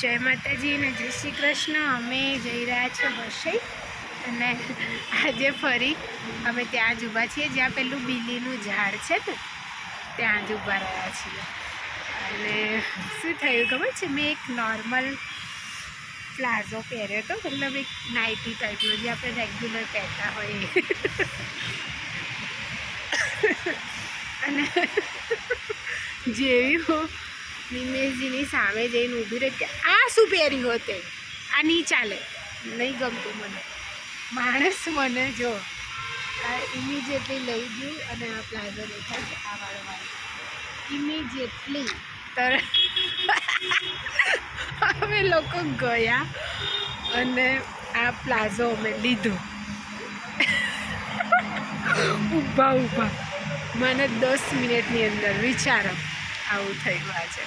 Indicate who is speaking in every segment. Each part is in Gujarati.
Speaker 1: જય માતાજી અને જય શ્રી કૃષ્ણ. અમે જઈ રહ્યા છીએ વસઈ અને આજે ફરી અમે ત્યાં જ ઊભા છીએ, જ્યાં પેલું બીલીનું ઝાડ છે ને, ત્યાં જ ઊભા રહ્યા છીએ. અને શું થયું ખબર છે? મેં એક નોર્મલ પ્લાઝો પહેર્યો હતો, મતલબ એક નાઇટી ટાઈપનો જે આપણે રેગ્યુલર પહેરતા હોઈએ. અને જેવી હું નિમેશજીની સામે જઈને ઊભી રહી કે, આ શું પહેર્યું હોતે? આ નહીં ચાલે. નહીં ગમતું મને. માણસ મને જો. આ ઇમિજિએટલી લઈ ગયું અને આ પ્લાઝો દેખાય છે, આ વાળો વાળો. ઇમિજિએટલી તરત અમે લોકો ગયા અને આ પ્લાઝો અમે લીધો. ઊભા ઊભા મને દસ મિનિટની અંદર વિચારો. આવું થયું આજે.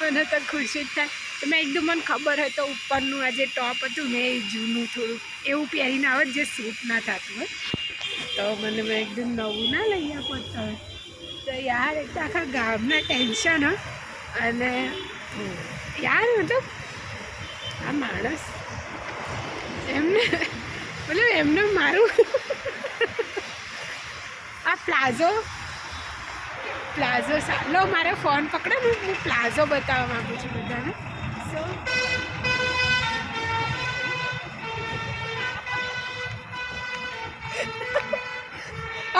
Speaker 1: મને તો ખુશી જ થાય. તો મેં એકદમ મને ખબર હોય તો ઉપરનું આ જે ટોપ હતું ને એ જૂનું થોડું એવું પહેરીને આવે જે સૂટ ના થતું હોય. તો મને મેં એકદમ નવું ના લઈ આપતા હોય તો યાર, એક તો આખા ગામના ટેન્શન હ. અને યાર, મતલબ આ માણસ એમને, મતલબ એમને મારું આ પ્લાઝો પ્લાઝો લો, મારો ફોન પકડો ને હું પ્લાઝો બતાવવા માંગુ છું બધાને. સો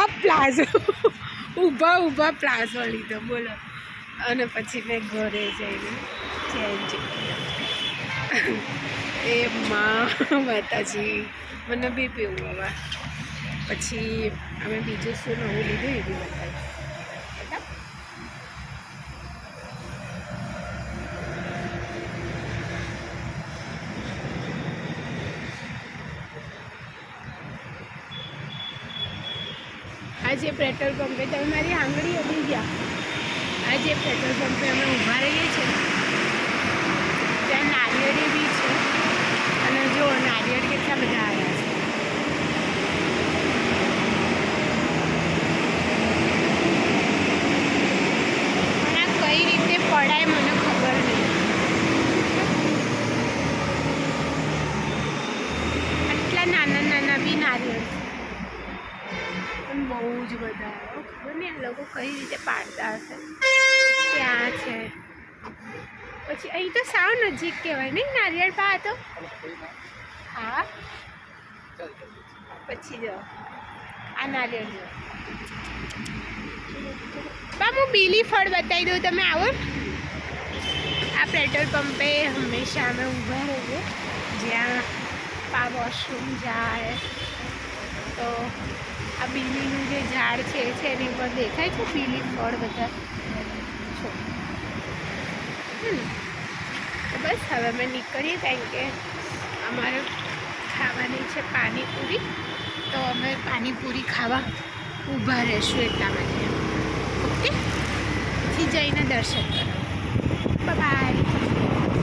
Speaker 1: આ પ્લાઝો. ઊભા ઊભા પ્લાઝો લીધો, બોલો. અને પછી મેં ઘરે જઈને ચેન્જ એ માં માતાજી, મને બી પીવું હવે. પછી અમે બીજું શું નવું લીધું એ બી બતાવીશ. બતાવ આજે પેટ્રોલ પંપે તમે મારી આંગળી અડી ગયા. આજે પેટ્રોલ પંપે અમે ઊભા રહીએ છીએ. ત્યાં નારિયેળી બી છે અને જો નારિયેળ કેટલા બધા આવ્યા છે પણ આ કઈ રીતે પડાય મને ખબર નહીં આટલા નાના નાના બી નારિયેળ પણ બહુ જ બધા ખબર આ લોકો કઈ રીતે પાડતા હશે. ત્યાં છે. પછી અહીં તો સાવ નજીક કહેવાય, નહીં? નારિયેળ પા તો? હા. પછી જો, આ નારિયેળ જો. બા હું બીલી ફળ બતાવી દઉં તમે આવો. આ પેટ્રોલ પંપે હંમેશા અમે ઊભા રહીએ. જ્યાં પા વોશરૂમ જાય. તો આ બીલીનું જે ઝાડ છે એની ઉપર દેખાય છે? બીલી ફળ બધા. તો બસ, હવે અમે નીકળીએ, કારણ કે અમારે ખાવાની છે પાણીપુરી. તો અમે પાણીપુરી ખાવા ઊભા રહેશું એટલા માટે. ઓકે? પછી જઈને દર્શન કરો. બાય